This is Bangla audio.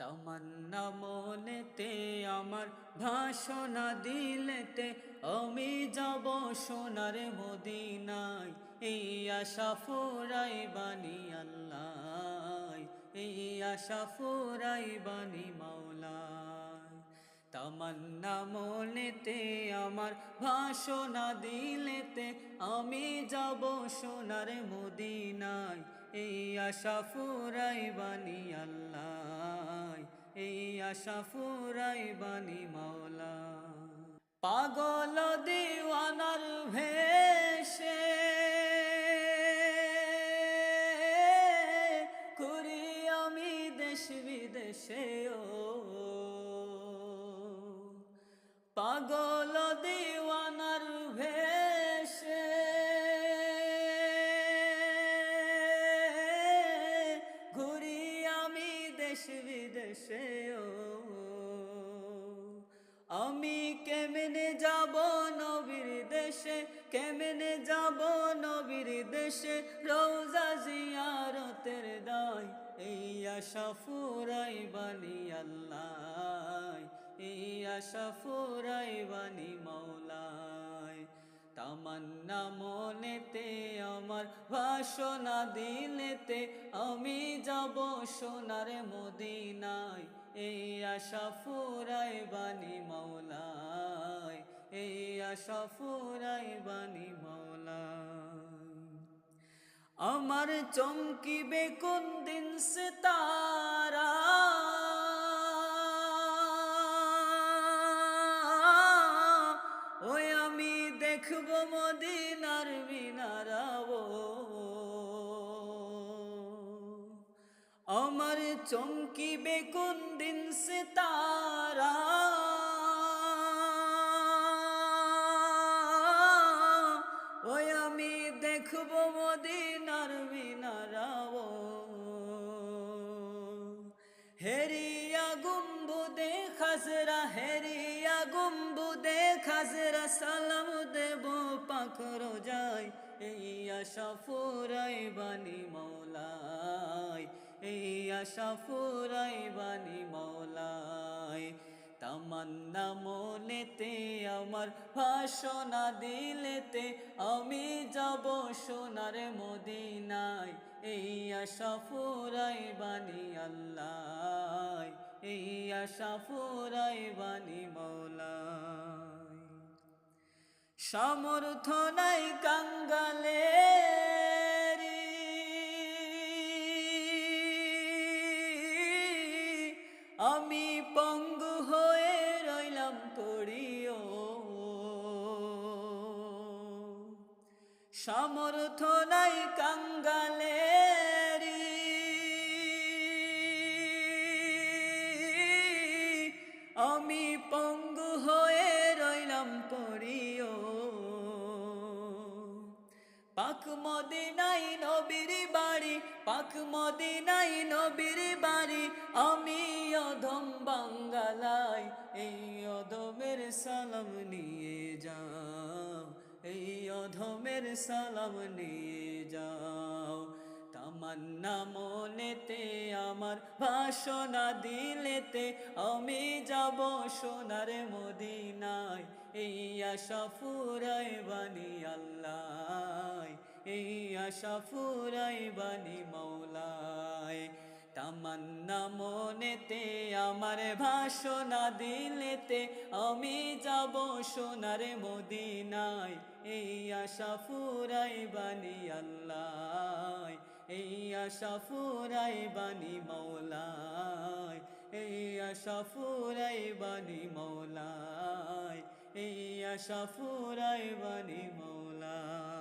তামান্না মনেতে আমার ভাষণা দিলেতে, আমি যাব সোনার মদিনায়, এই আশা ফুরাই বানি আল্লাহ এই আশা ফুরাই বানি মাওলায়। তামান্না মনেতে আমার ভাষণা দিলেতে, আমি যাব সোনার মদিনায় এই আশা ফুরাই বানি আল্লাহ, এই আশা ফুরাই বানি মাওলা। পাগল দিওয়ানার ভেষে করি আমি দেশ বিদেশে ও পাগল দেশ বিদেশে ও আমি কেমনে যাব নবীর দেশে? কেমনে যাব নবীর দেশে? রোজা জিয়ারতের দায়, এই আশা ফুরাই বানি আল্লাহ, এই আশা ফুরাই বানি মৌলায় তামান্না মনেতে, আমার ভাষণা দিলেতে, আমি যাব সোনার মদিনায়। এই আশা ফুরাই বানি মৌলায় এই আশা ফুরাই বানি মৌলায় আমার চমকিবে কোন দিন সে তারা দেখব মদিনার মিনারাও। আমার চমকিবে কোন দিন সে তারা। ওই আমি দেখব মদিনার মিনারাও। হেরিয়া গুম্বুদে খাজরা, হেরিয়া গুম্বুদে খাজরা, সালাম দেব পাখর যায় এই আশা ফুরাই বানি মৌলায় এই আশা ফুরাই বানি মৌলায় তামান্না মনেতে আমার ভাষণা দিলেতে আমি যাব সোনার মদিনায়, এই আশা ফুরাই বানি আল্লাহ, এই আশা ফুরাই বানি মৌলায় সমর্থ নাই কাঙ্গালে আমি পঙ্গু হয়ে রইলাম পড়িও সমর্থ নাই কাঙ্গালেরি আমি পঙ্গু হয়ে পাক মদে নাই নবীর বাড়ি, পাক মদে নাই নবীর বাড়ি। আমি অধম বাঙ্গালাই এই অধমের সালাম নিয়ে যাও, এই অধমের সালাম নিয়ে যাও। তামান্না মনেতে আমার ভাষণা দিলেতে আমি যাব সোনার মদিনায়। এই আশা ফুরাই বানি আল্লাহ এই আশা ফুরাই বানি মৌলায়। তামান্না মনেতে আমার ভাষণা দিলেতে আমি যাব সোনার মদিনায়। এই আশা ফুরাই বানি আল্লাহ এই আশা ফুরাই বাণী মৌলায় এই আশা ফুরাই বাণী মৌলায় এই আশা ফুরাই বাণী মৌলায়